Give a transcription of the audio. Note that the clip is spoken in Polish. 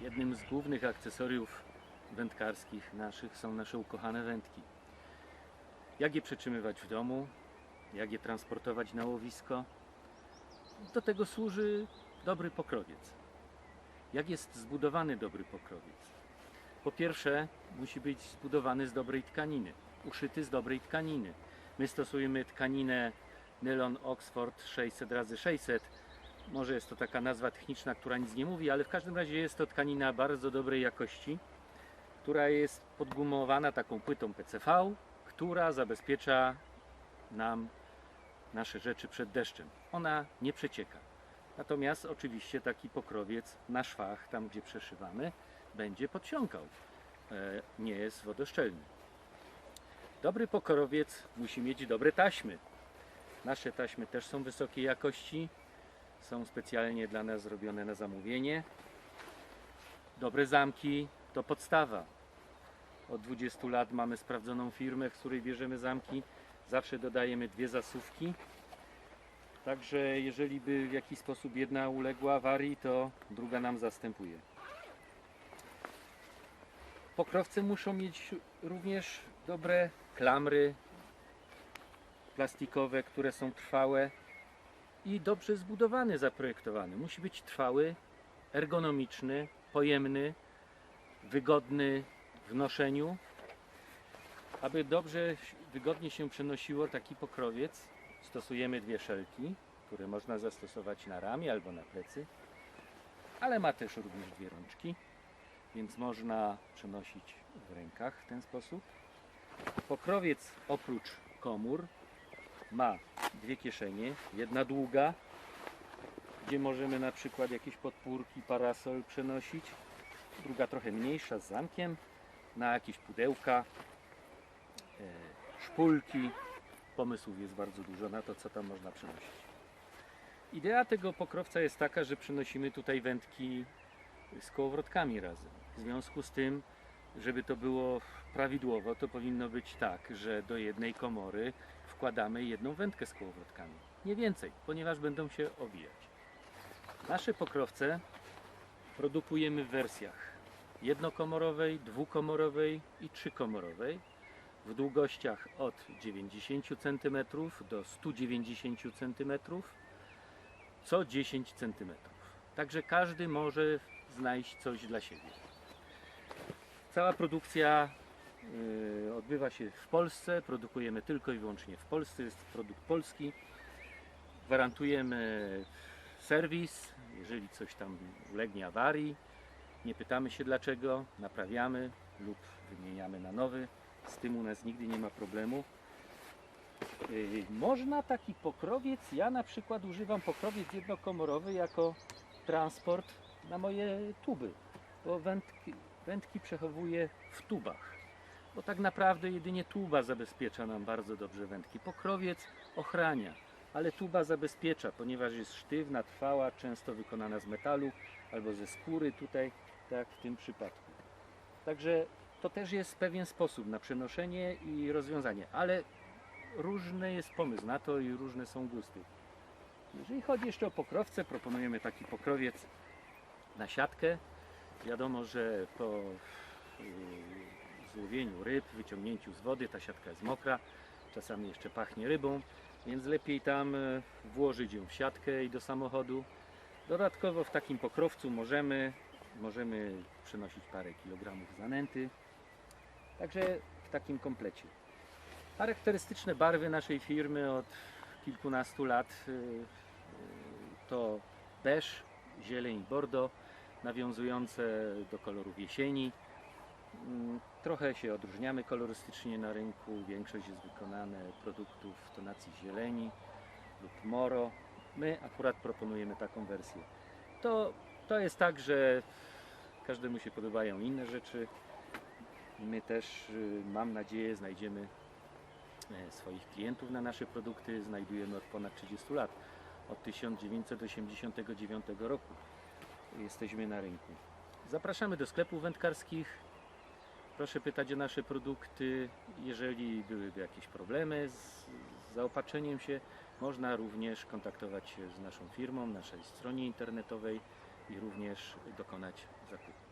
jednym z głównych akcesoriów wędkarskich naszych są nasze ukochane wędki. Jak je przetrzymywać w domu, jak je transportować na łowisko. Do tego służy dobry pokrowiec. Jak jest zbudowany dobry pokrowiec? Po pierwsze, musi być zbudowany z dobrej tkaniny, uszyty z dobrej tkaniny. My stosujemy tkaninę nylon Oxford 600 x 600 Może jest to taka nazwa techniczna, która nic nie mówi, ale w każdym razie jest to tkanina bardzo dobrej jakości, która jest podgumowana taką płytą PCV, która zabezpiecza nam nasze rzeczy przed deszczem. Ona nie przecieka. Natomiast oczywiście taki pokrowiec na szwach, tam gdzie przeszywamy, będzie podsiąkał. E, Nie jest wodoszczelny. Dobry pokrowiec musi mieć dobre taśmy. Nasze taśmy też są wysokiej jakości. Są specjalnie dla nas zrobione na zamówienie. Dobre zamki to podstawa. Od 20 lat mamy sprawdzoną firmę, w której bierzemy zamki. Zawsze dodajemy dwie zasówki. Także jeżeli by w jakiś sposób jedna uległa awarii, to druga nam zastępuje. Pokrowce muszą mieć również dobre klamry plastikowe, które są trwałe i dobrze zbudowany, zaprojektowany. Musi być trwały, ergonomiczny, pojemny, wygodny w noszeniu. Aby dobrze, wygodnie się przenosiło taki pokrowiec, stosujemy dwie szelki, które można zastosować na ramię albo na plecy, ale ma też również dwie rączki, więc można przenosić w rękach w ten sposób. Pokrowiec oprócz komór ma dwie kieszenie, jedna długa, gdzie możemy na przykład jakieś podpórki, parasol przenosić, druga trochę mniejsza z zamkiem, na jakieś pudełka, e, szpulki. Pomysłów jest bardzo dużo na to, co tam można przenosić. Idea tego pokrowca jest taka, że przynosimy tutaj wędki z kołowrotkami razem. W związku z tym, żeby to było prawidłowo, to powinno być tak, że do jednej komory wkładamy jedną wędkę z kołowrotkami. Nie więcej, ponieważ będą się owijać. Nasze pokrowce produkujemy w wersjach jednokomorowej, dwukomorowej i trzykomorowej w długościach od 90 cm do 190 cm co 10 cm. Także każdy może znaleźć coś dla siebie. Cała produkcja odbywa się w Polsce, produkujemy tylko i wyłącznie w Polsce, jest produkt polski. Gwarantujemy serwis, jeżeli coś tam ulegnie awarii. Nie pytamy się dlaczego, naprawiamy lub wymieniamy na nowy. Z tym u nas nigdy nie ma problemu. Yy, Można taki pokrowiec, ja na przykład używam pokrowiec jednokomorowy jako transport na moje tuby, bo wędki, wędki przechowuję w tubach. Bo tak naprawdę jedynie tuba zabezpiecza nam bardzo dobrze wędki. Pokrowiec ochrania, ale tuba zabezpiecza, ponieważ jest sztywna, trwała, często wykonana z metalu albo ze skóry tutaj, tak w tym przypadku. Także to też jest pewien sposób na przenoszenie i rozwiązanie, ale różny jest pomysł na to i różne są gusty. Jeżeli chodzi jeszcze o pokrowce, proponujemy taki pokrowiec na siatkę. Wiadomo, że po yy, złowieniu ryb, wyciągnięciu z wody, ta siatka jest mokra, czasami jeszcze pachnie rybą, więc lepiej tam e, włożyć ją w siatkę i do samochodu. Dodatkowo w takim pokrowcu możemy, możemy przenosić parę kilogramów zanęty. Także w takim komplecie. Charakterystyczne barwy naszej firmy od kilkunastu lat y, y, to beż, zieleń i bordo, nawiązujące do kolorów jesieni. Mm, Trochę się odróżniamy kolorystycznie na rynku. Większość jest wykonane produktów w tonacji zieleni lub moro. My akurat proponujemy taką wersję. To, to jest tak, że każdemu się podobają inne rzeczy. My też, y, mam nadzieję, znajdziemy e, swoich klientów na nasze produkty. Znajdujemy od ponad 30 lat. Od 1989 roku jesteśmy na rynku. Zapraszamy do sklepów wędkarskich. Proszę pytać o nasze produkty. Jeżeli byłyby jakieś problemy z zaopatrzeniem się, można również kontaktować się z naszą firmą, naszej stronie internetowej i również dokonać zakupu.